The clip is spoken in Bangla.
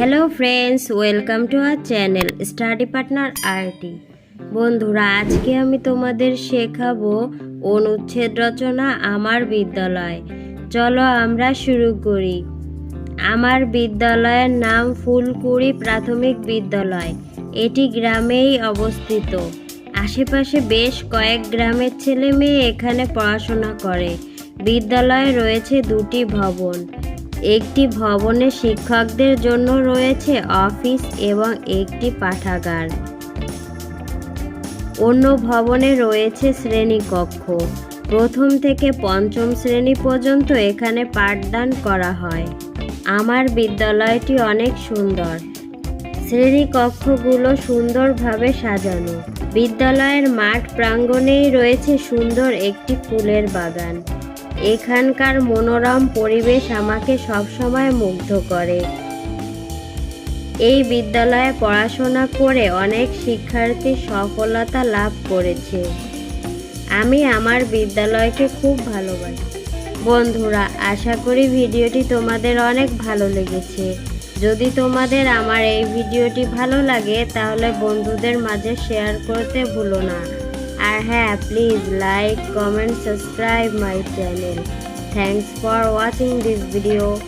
Hello friends welcome to our channel study partner RT বন্ধুরা, আজকে আমি তোমাদের শেখাবো অনুচ্ছেদ রচনা আমার বিদ্যালয়। চলো আমরা শুরু করি। আমার বিদ্যালয়ের নাম ফুলকুড়ি প্রাথমিক বিদ্যালয়। এটি গ্রামেই অবস্থিত। আশেপাশে বেশ কয়েক গ্রামের ছেলে মেয়ে এখানে পড়াশোনা করে। বিদ্যালয়ে রয়েছে দুটি ভবন। একটি ভবনে শিক্ষকদের জন্য রয়েছে অফিস এবং একটি পাঠাগার। অন্য ভবনে রয়েছে শ্রেণীকক্ষ। প্রথম থেকে পঞ্চম শ্রেণি পর্যন্ত এখানে পাঠদান করা হয়। আমার বিদ্যালয়টি অনেক সুন্দর। শ্রেণীকক্ষগুলো সুন্দরভাবে সাজানো। বিদ্যালয়ের মাঠ প্রাঙ্গণেই রয়েছে সুন্দর একটি ফুলের বাগান। এখানকার মনোরম পরিবেশ আমাকে সবসময় মুগ্ধ করে। এই বিদ্যালয়ে পড়াশোনা করে অনেক শিক্ষার্থী সফলতা লাভ করেছে। আমি আমার বিদ্যালয়কে খুব ভালোবাসি। বন্ধুরা, আশা করি ভিডিওটি তোমাদের অনেক ভালো লেগেছে। যদি তোমাদের আমার এই ভিডিওটি ভালো লাগে, তাহলে বন্ধুদের মাঝে শেয়ার করতে ভুলো না। I have. Please like, comment, subscribe my channel. Thanks for watching this video.